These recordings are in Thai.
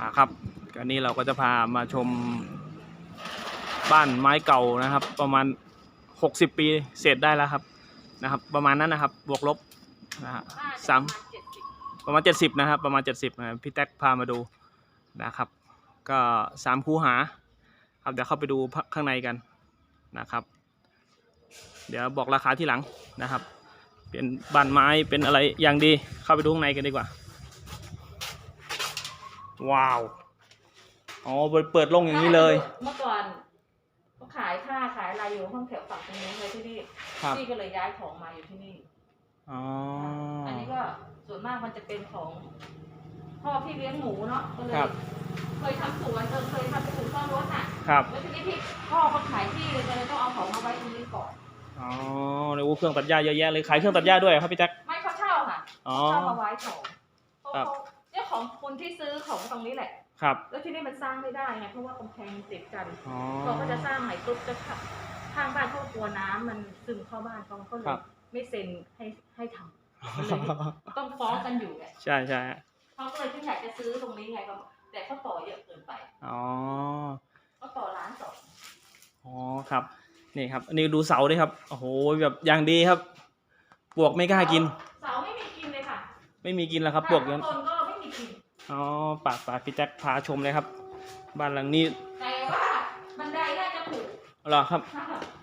อ่าครับอันนี้เราก็จะพามาชมบ้านไม้เก่านะครับ ประมาณ 60 ปีเสร็จได้แล้วครับนะครับ ประมาณนั้นนะครับ บวกลบนะฮะสามประมาณ 70 นะครับ ประมาณ 70นะครับพี่แท็กพามาดูนะครับ ก็สามคูหาครับเดี๋ยวเข้าไปดูข้างในกันนะครับ เดี๋ยวบอกราคาที่หลังนะครับ เป็นบ้านไม้เป็นอะไรอย่างดีเข้าไปดูข้างในกันดีกว่า ว้าว อ๋อเปิดเปิดโลงอย่างนี้เลย เมื่อก่อนเขาขายผ้าขายอะไรอยู่ห้องแถวฝั่งตรงนี้เลยที่นี่ครับ พี่ก็เลยย้ายของมาอยู่ที่นี่ อ๋ออันนี้ก็ส่วนมากมันจะเป็นของพ่อพี่เลี้ยงหมูเนาะก็เลยครับ เคยทำสวนเออเคยทำสวนซ่อมรถน่ะครับ แล้วทีนี้พี่พ่อเขาขายที่เลยก็เลยต้องเอาของมาไว้ตรงนี้ก่อนอ๋อในอู้เครื่องตัดหญ้าเยอะแยะเลย ขายเครื่องตัดหญ้าด้วยเหรอครับพี่แจ็ค ไม่เขาเช่าค่ะอ๋อ เช่ามาไว้ของเขาครับ เขาเจ้า ของคนที่ซื้อของตรงนี้แหละ ครับ แล้วที่นี่มันสร้างไม่ได้ไงเพราะว่ากำแพงมันติดกันอ๋อเราก็จะสร้างใหม่ปุ๊บจะขับข้างบ้านเขากลัวน้ำมันซึมเข้าบ้านเขาก็เลครัยบ ไม่เซ็นให้ให้ทำมันเลยต้องฟ้องกันอยู่ไงใช่ใช่เขาก็เลยที่อยากจะซื้อตรงนี้ไงก็แต่เขาต่อเยอะเกินไปอ๋อ เขาต่อร้านสองอ๋อครับ นี่ครับ อันนี้ดูเสาด้วยครับ โอ้โห แบบอย่างดีครับ ปวกไม่กล้ากิน เสาไม่มีกินเลยค่ะไม่มีกินแล้วครับปวกข้านั้งนบนก็ไม่มีกิน อ๋อปากปากพี่แจ็คพาชมเลยครับ บ้านหลังนี้แต่ว่าบันไดน่าจะผูกเหรอครับ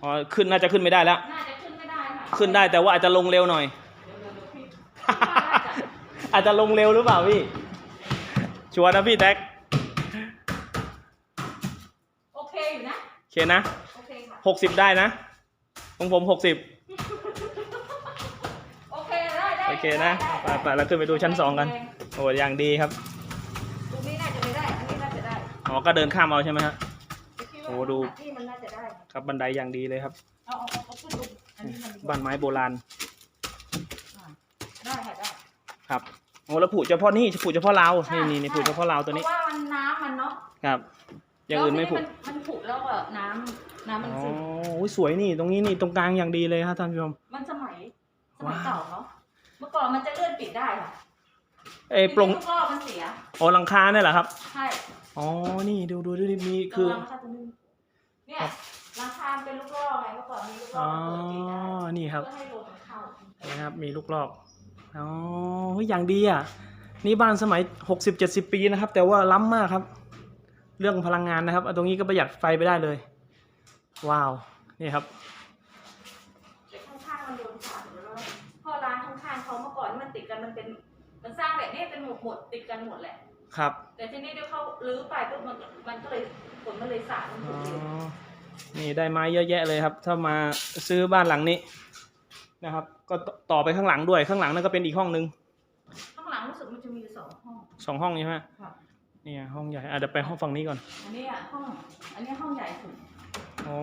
อ๋อขึ้นน่าจะขึ้นไม่ได้แล้ว น่าจะขึ้นไม่ได้ค่ะขึ้นได้แต่ว่าอาจจะลงเร็วหน่อย เดี๋ยวเดี๋ยวเดี๋ยวพี่ว่าน่าจะอาจจะลงเร็วหรือเปล่าพี่ชัวร์นะพี่แท็กโอเคอยู่นะ โอเคนะโอเคค่ะ หกสิบได้นะของผมหกสิบโอเคได้ได้โอเคนะได้ไปไปเราขึ้นไปดูชั้นสองกัน โอ้อย่างดีครับ อ๋อก็เดินข้ามเอาใช่ไหมฮะคิว่าโอ้ดู ที่มันน่าจะได้ครับบันไดอย่างดีเลยครับ เอาเอาเอาเอาขึ้นดูอันนี้มันดีกว่บ้านไม้โบราณอ่าได้ค่ะได้ครับโอ้แล้วผูกเฉพาะนี่ผูกเฉพาะราวนี่นี่นี่ผูกเฉพาะราวตัวนี้เพราะว่ามันน้ำมันเนาะครับอย่างอื่นไม่ผูกแล้วทีมันผูกแล้วแบบน้ำน้ำมันอ๋อซึมอุ๊ยสวยนี่ตรงนี้นี่ตรงกลางอย่างดีเลยครับท่านผู้ชม มันสมัยสมัยว้าว เก่าเนาะเมื่อก่อนมันจะเลื่อนปิดได้ค่ะเอ้ยปรงทีนี้ลูกรอบมันเสียโอ้หลังคาเนี่ยเหรอครับ ใช่ อ๋อ นี่ดูดูดูดิมีคือ ระวังนะคะตรงนี้เนี่ยหลังคาเป็นลูกรอบไงเมื่อก่อนมีลูกรอ๋ออบมันเปิดปิดได้นี่ครับ เพื่อให้ลมมันเข้านะครับ มีลูกลอก อ๋อเฮ้ยอย่างดีอะ นี่บ้านสมัยหกสิบเจ็ดสิบปีนะครับ แต่ว่าล้ำมากครับ เรื่องพลังงานนะครับเอาตรงนี้ก็ประหยัดไฟไปได้เลย ว้าว นี่ครับ แต่ข้างๆมันโดนขาดหมดแล้วเพราะร้านข้างๆเขาเมื่อก่อนมันติดกันมันเป็น มันสร้างแบบนี้เป็นหมดหมดติดกันหมดแหละ ครับแต่ทีนี้เดี๋ยวเขาลื้อไปปุ๊บมันมันก็เลยฝนมันเลยสาดมันอ๋ถูอกเลยนี่ได้ไม้เยอะแยะเลยครับ ถ้ามาซื้อบ้านหลังนี้นะครับ ก็ต่อไปข้างหลังด้วย ข้างหลังนั่นก็เป็นอีกห้องนึงข้างหลังรู้สึกมันจะมีอยู่สองห้องสองห้องใช่ไหมค่ะนี่ไงห้องใหญ่อะเดี๋ยวไปห้องฝั่งนี้ก่อน อันนี้อะห้อง อันนี้ห้องใหญ่สุด โอ้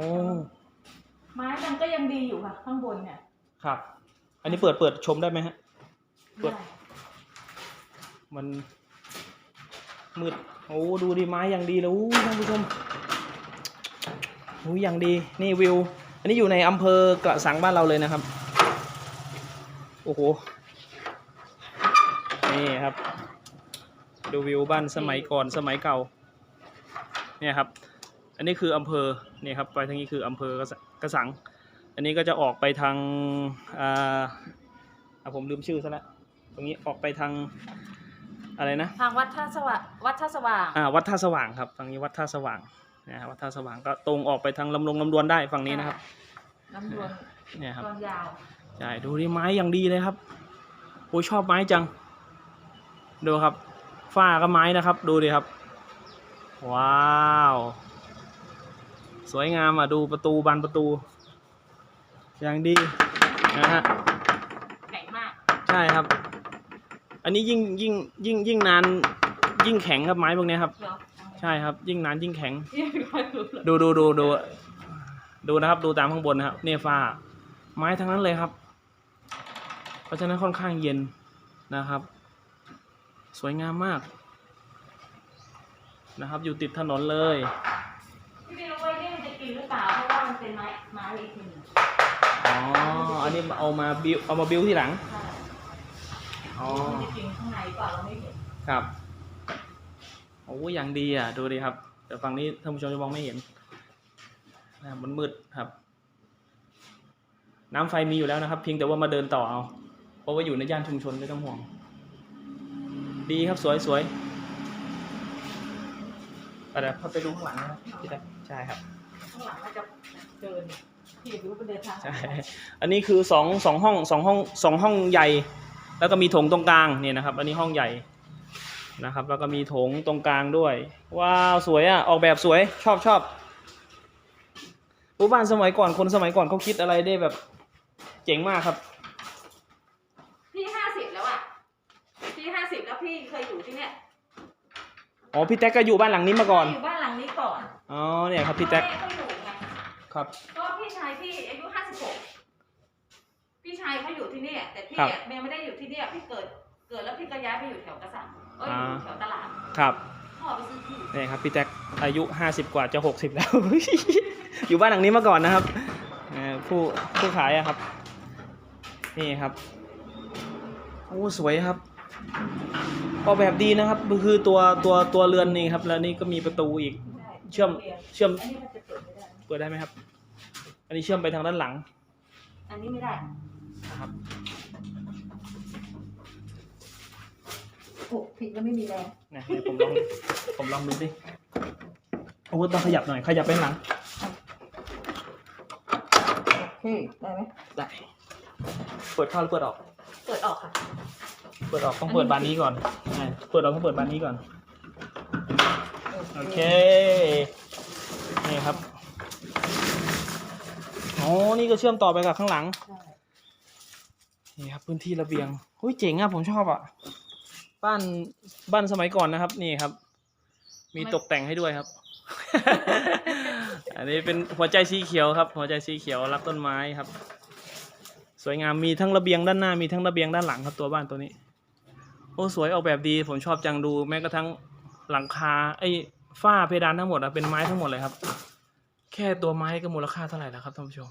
ไม้มันก็ยังดีอยู่ค่ะ ข้างบนเนี่ยครับ อันนี้เปิดเปิดชมได้ไหมฮะ เปิด ได้มัน มืดโอ้ดูดิไม้อย่างดีเลยอู้ท่านผู้ชมโอ้อย่างดีนี่วิว อันนี้อยู่ในอำเภอกระสังบ้านเราเลยนะครับ โอ้โห นี่ครับ ดูวิวบ้านสมัยก่อนสมัยเก่า เนี่ยครับ อันนี้คืออำเภอเนี่ยครับไปทางนี้คืออำเภอกระสัง อันนี้ก็จะออกไปทางอ่าผมลืมชื่อซะแล้วตรงนี้ออกไปทาง อะไรนะทางวัดท่าสว่างวัดท่าสว่างอ่าวัดท่าสว่างครับฝั่งนี้วัดท่าสว่างนะฮะวัดท่าสว่างก็ตรงออกไปทางลำลงลำดวนได้ฝั่งนี้นะครับลำดวนเนี่ยครับตอนยาวใช่ดูดิไม้อย่างดีเลยครับโอ้ยชอบไม้จัง ดูครับฝ้าก็ไม้นะครับ ดูดิครับ ว้าว สวยงามอะดูประตูบานประตู อย่างดีนะฮะแข็งมาก ใช่ครับ อันนี้ยิ่งยิ่งยิ่งยิ่งนานยิ่งแข็งครับไม้พวกเนี้ยครับ เหรอใช่ครับ ยิ่งนานยิ่งแข็งยังไม่ค่อยรู้เลยดูดูดูดูดูนะครับ ดูตามข้างบนนะครับเนี่ยฟ้า ไม้ทั้งนั้นเลยครับ เพราะฉะนั้นค่อนข้างเย็นนะครับ สวยงามมาก นะครับ อยู่ติดถนนเลย พี่ไม่รู้ว่านี่มันจะกินหรือเปล่า เพราะว่ามันเป็นไม้ไม้อีกหนึ่งอ๋อ อันนี้เอามาบิวเอามาบิวที่หลังใช่ อ๋อ มันจะกินข้างในเปล่าเราไม่เห็นครับโอ้ยอย่างดีอะ ดูดิครับแต่ฝั่งนี้ท่านผู้ชมจะมองไม่เห็นนะครับมันมืดครับ น้ำไฟมีอยู่แล้วนะครับ เพียงแต่ว่ามาเดินต่อเอา เพราะว่าอยู่ในย่านชุมชนไม่ต้องห่วง ดีครับสวยสวยไปเดี๋ยวพาไปดูข้างหลังนะครับพี่แจ๊คใช่ครับ ข้างหลังมันจะเดินพี่รู้เป็นเดินทางใช่ อันนี้คือสองสองห้องสองห้องสองห้องใหญ่ แล้วก็มีโถงตรงกลางเนี่ยนะครับ อันนี้ห้องใหญ่นะครับ แล้วก็มีโถงตรงกลางด้วย ว้าวสวยอะออกแบบสวยชอบชอบผู้บ้านสมัยก่อนคนสมัยก่อนเขาคิดอะไรได้แบบ เจ๋งมากครับ พี่ห้าสิบแล้วอะ พี่ห้าสิบแล้วพี่เคยอยู่ที่เนี่ยอ๋อพี่แท็กก็อยู่บ้านหลังนี้มาก่อนอยู่บ้านหลังนี้ก่อนอ๋อเนี่ยครับพี่แท็กพ่อม่ก็อยู่ไงครับก็พี่ชายพี่อายุห้าสิบหก พี่ชายเขาอยู่ที่เนี่ยแต่พี่ครับอะแม่ไม่ได้อยู่ที่เนี่ยพี่เกิด เกิดแล้วพี่ก็ย้ายไปอยู่แถวกระสังเอออยู่อ่าแถวตลาดครับ พ่อไปซื้อที่นี่ครับพี่แท็กอายุห้าสิบกว่าจะหกสิบแล้ว อยู่บ้านหลังนี้มาก่อนนะครับเอ่อผู้ผู้ขายอะครับ นี่ครับโอ้สวยครับออกแบบดีนะครับคือตัวตัวตัวเรือนนี่ครับ แล้วนี่ก็มีประตูอีก ได้เชื่อมเชื่อมอันนี้มันจะเปิดไม่ได้ เปิดได้ไหมครับ อันนี้เชื่อมไปทางด้านหลัง อันนี้ไม่ได้ นะครับโอ้ผิดแล้วไม่มีแรงนะเดี๋ยวผมลอง ผมลองดูดิโอ้ต้องขยับหน่อย ขยับไปข้างหลัง โอเคได้ไหมได้ เปิดเข้าหรือเปิดออก เปิดออกค่ะ เปิดออกต้องเปิดบานนี้ก่อนอ่าเปิดออกต้องเปิดบานนี้ก่อน โอเค นี่ครับ อ๋อ นี่ก็เชื่อมต่อไปกับข้างหลังใช่ นี่ครับพื้นที่ระเบียงหุ้ยเจ๋งอะผมชอบอะ บ้านบ้านสมัยก่อนนะครับ นี่ครับ มีตกแต่งให้ด้วยครับ อันนี้เป็นหัวใจสีเขียวครับ หัวใจสีเขียวรักต้นไม้ครับ สวยงามมีทั้งระเบียงด้านหน้ามีทั้งระเบียงด้านหลังครับตัวบ้านตัวนี้ โอ้สวยออกแบบดี ผมชอบจังดูแม้กระทั่งหลังคาไอ้ฝ้าเพดานทั้งหมดอะเป็นไม้ทั้งหมดเลยครับ แค่ตัวไม้ก็มูลค่าเท่าไหร่แล้วครับท่านผู้ชม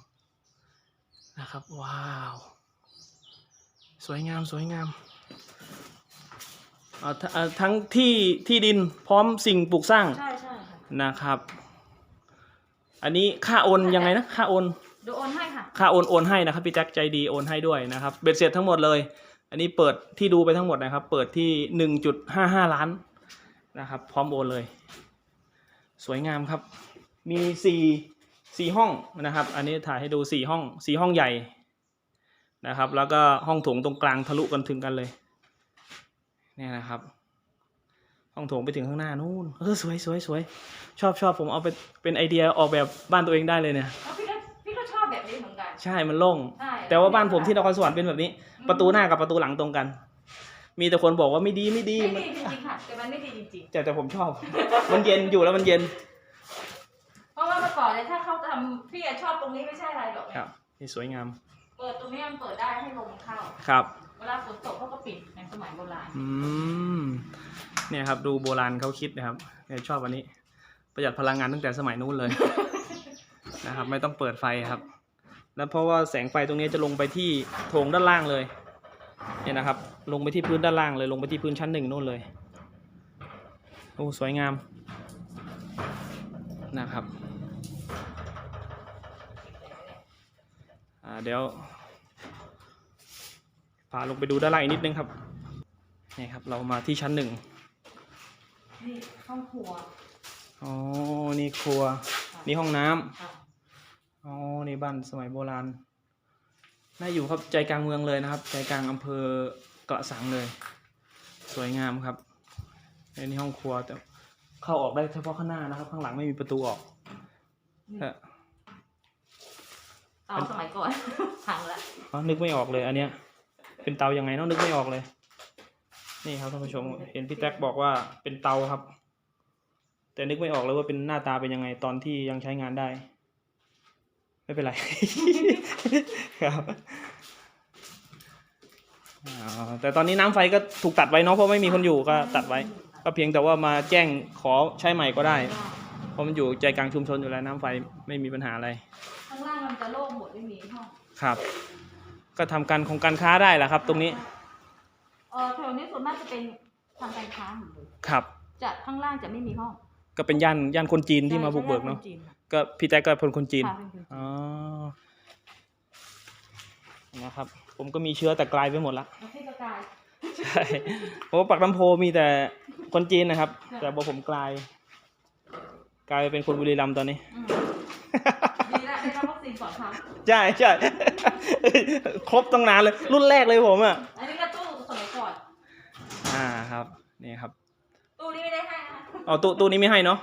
นะครับ ว้าว สวยงามสวยงามอ่าทอ่าทั้งที่ที่ดินพร้อมสิ่งปลูกสร้างใช่ใช่ค่ะนะครับ อันนี้ค่าโอนยังไงนะค่าโอนเดี๋ยวโอนให้ค่ะค่าโอนโอนให้นะครับพี่แจ็คใจดีโอนให้ด้วยนะครับเบ็ดเสร็จทั้งหมดเลย อันนี้เปิดที่ดูไปทั้งหมดนะครับ เปิดที่หนึ่งจุดห้าห้าล้านนะครับ พร้อมโอนเลย สวยงามครับ มีสี่สี่ห้องนะครับ อันนี้ถ่ายให้ดูสี่ห้องสี่ห้องใหญ่ นะครับ แล้วก็ห้องโถงตรงกลางทะลุกันถึงกันเลย เนี่ยนะครับ ห้องโถงไปถึงข้างหน้านู่นเออสวยสวยสวยชอบชอบผมเอาไปเป็นไอเดียออกแบบบ้านตัวเองได้เลยเนี่ย แล้วพี่ก็พี่ก็ชอบแบบนี้เหมือนกัน ใช่มันโล่ง ใช่แต่ว่าบ้านผมที่นครสวรรค์เป็นแบบนี้ ประตูหน้ากับประตูหลังตรงกัน มีแต่คนบอกว่าไม่ดีไม่ดีไม่มันดีจริงๆค่ะ แต่มันไม่ดีจริงแต่แต่ผมชอบ มันเย็นอยู่แล้วมันเย็น ๆ เพราะว่าเมื่อก่อนเนี่ยถ้าเขาทำพี่อะชอบตรงนี้ไม่ใช่อะไรหรอก ครับนี่สวยงาม เปิดตรงนี้มันเปิดได้ให้ลมเข้า ครับ เวลาฝนตกเขาก็ปิดในสมัยโบราณ อืม เนี่ยครับ ดูโบราณเขาคิดนะครับเนี่ยชอบอันนี้ ประหยัดพลังงานตั้งแต่สมัยนู้นเลย นะครับ ไม่ต้องเปิดไฟครับ แล้วเพราะว่าแสงไฟตรงนี้จะลงไปที่โถงด้านล่างเลย เนี่ยนะครับ ลงไปที่พื้นด้านล่างเลย ลงไปที่พื้นชั้นหนึ่งนู่นเลย โอ้ สวยงาม นะครับ อ่า เดี๋ยวพาลงไปดูด้านล่างอีกนิดนึงครับนี่ครับ เรามาที่ชั้นหนึ่งนี่ห้องครัวอ๋อนี่ครัว นี่ห้องน้ำค่ะอ๋อนี่บ้านสมัยโบราณน่าอยู่ครับใจกลางเมืองเลยนะครับ ใจกลางอำเภอกระสังเลย สวยงามครับในนี่ห้องครัวแต่เข้าออกได้เฉพาะข้างหน้านะครับ ข้างหลังไม่มีประตูออกเออเตาสมัยก่อน พังละอ๋อนึกไม่ออกเลย อันเนี้ย เป็นเตายังไงเนาะนึกไม่ออกเลย นี่ครับท่านผู้ชม เห็นพี่แท็กบอกว่าเป็นเตาครับ แต่นึกไม่ออกเลยว่าเป็นหน้าตาเป็นยังไงตอนที่ยังใช้งานได้ ไม่เป็นไร ครับอ๋อแต่ตอนนี้น้ำไฟก็ถูกตัดไว้เนาะเพราะไม่มีคนอยู่ก็ตัดไว้ ก็เพียงแต่ว่ามาแจ้งขอใช้ใหม่ก็ได้ เพราะมันอยู่ใจกลางชุมชนอยู่แล้วน้ำไฟไม่มีปัญหาอะไร ไม่มีห้องครับ ก็ทำการของการค้าได้แหละครับ ตรงนี้เออแถวนี้ส่วนมากจะเป็นทางการค้าหมดเลยครับจจะข้างล่างจะไม่มีห้องก็เป็นย่านย่านคนจีนที่มาบุกเบิกเนาะใช่ใช่ย่คจีค่ะก็พี่แจ๊คก็เป็นคนจีน ค่ะเป็นคนจีนอ๋อ นะครับ ผมก็มีเชื้อแต่กลายไปหมดละ ประเทศกาย ใช่เพราะว่าปักน้ำโพมีแต่คนจีนนะครับ ค่ะ แต่พอผมกลาย กลายไปเป็นคนบุรีรัมย์ตอนนี้ อืม ดีแล้วได้รับวัคซีนสองครั้งใช่ใช่ ครบตั้งนานเลย รุ่นแรกเลยผมอะ อันนี้ก็ตู้สมัยก่อน อ่าครับนี่ครับ ตู้นี้ไม่ได้ให้นะคะอ๋อตู้ตู้นี้ไม่ให้เนาะ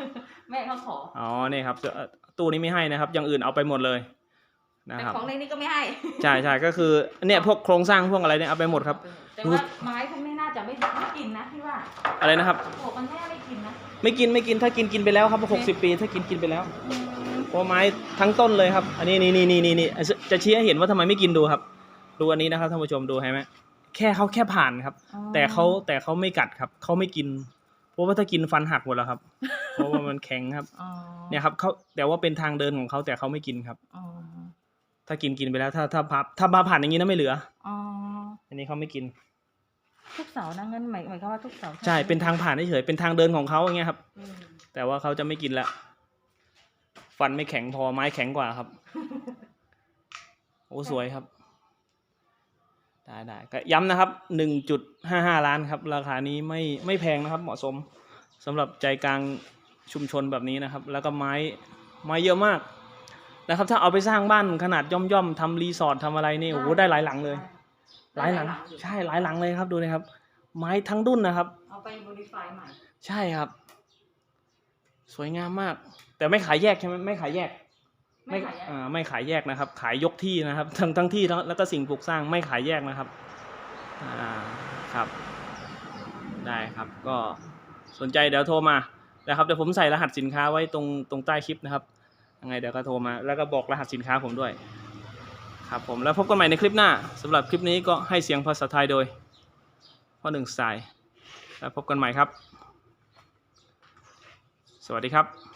แม่เขาขอ อ๋อนี่ครับเอ่อตู้นี้ไม่ให้นะครับ อย่างอื่นเอาไปหมดเลยนะแต่ครับ ของในนี้ก็ไม่ให้ใช่ใช่ก็คือเนี่ยพวกโครงสร้างพวกอะไรเนี่ยเอาไปหมดครับ แต่ว่าไม้พวกนี้น่าจะไม่ไม่กินนะพี่ว่าอะไรนะครับ โอ้มันแม่ไม่กินนะไม่กินไม่กินถ้ากินกินไปแล้วครับหกสิบปีถ้ากินกินไปแล้ว อืม เพราะไม้ทั้งต้นเลยครับ อันนี้นี่นี่นี่นี่นี่จะชี้ให้เห็นว่าทำไมไม่กินดูครับ ดูอันนี้นะครับท่านผู้ชมดูเห็นไหมแค่เขาแค่ผ่านครับ อ๋อแต่เขาแต่เขาไม่กัดครับเขาไม่กิน เพราะว่าถ้ากินฟันหักหมดแล้วครับ เพราะว่ามันแข็งครับ อ๋อเนี่ยครับเขาแต่ว่าเป็นทางเดินของเขาแต่เขาไม่กินครับ อ๋อถ้ากินกินไปแล้ว ถ้าถ้าพับถ้ามาผ่านอย่างนี้นะไม่เหลือ อ๋ออันนี้เขาไม่กิน ทุกเสานะงั้นหมายหมายความว่าทุกเสาใช่เป็นทางผ่านเฉยๆเป็นทางเดินของเขาอย่างเงี้ยครับ อืมแต่ว่าเขาจะไม่กินละ ฟันไม่แข็งพอไม้แข็งกว่าครับ โอ้สวยครับ ได้ได้ก็ย้ำนะครับหนึ่งจุดห้าห้าล้านครับ ราคานี้ไม่ไม่แพงนะครับ เหมาะสมสำหรับใจกลางชุมชนแบบนี้นะครับ แล้วก็ไม้ไม้เยอะมากนะครับ ถ้าเอาไปสร้างบ้านขนาดย่อมย่อมๆทำรีสอร์ททำอะไรนี่โอ้โหได้หลายหลังเลย หลายหลังอยู่ใช่หลายหลังเลยครับดูนะครับ ไม้ทั้งดุนนะครับ เอาไปโมดิฟายใหม่ ใช่ครับ สวยงามมาก แต่ไม่ขายแยกใช่ไหมไม่ขายแยก ไม่ขายอะอ่าไม่ขายแยกนะครับ ขายยกที่นะครับ ทั้งทั้งที่แล้วแล้วก็สิ่งปลูกสร้างไม่ขายแยกนะครับอ่าครับ ได้ครับ ก็สนใจเดี๋ยวโทรมานะครับเดี๋ยวผมใส่รหัสสินค้าไว้ตรงตรงใต้คลิปนะครับยังไงเดี๋ยวก็โทรมา แล้วก็บอกรหัสสินค้าผมด้วยครับผมแล้วพบกันใหม่ในคลิปหน้าสำหรับคลิปนี้ก็ให้เสียงภาษาไทยโดยพ่อหนึ่งสาย แล้วพบกันใหม่ครับ สวัสดีครับ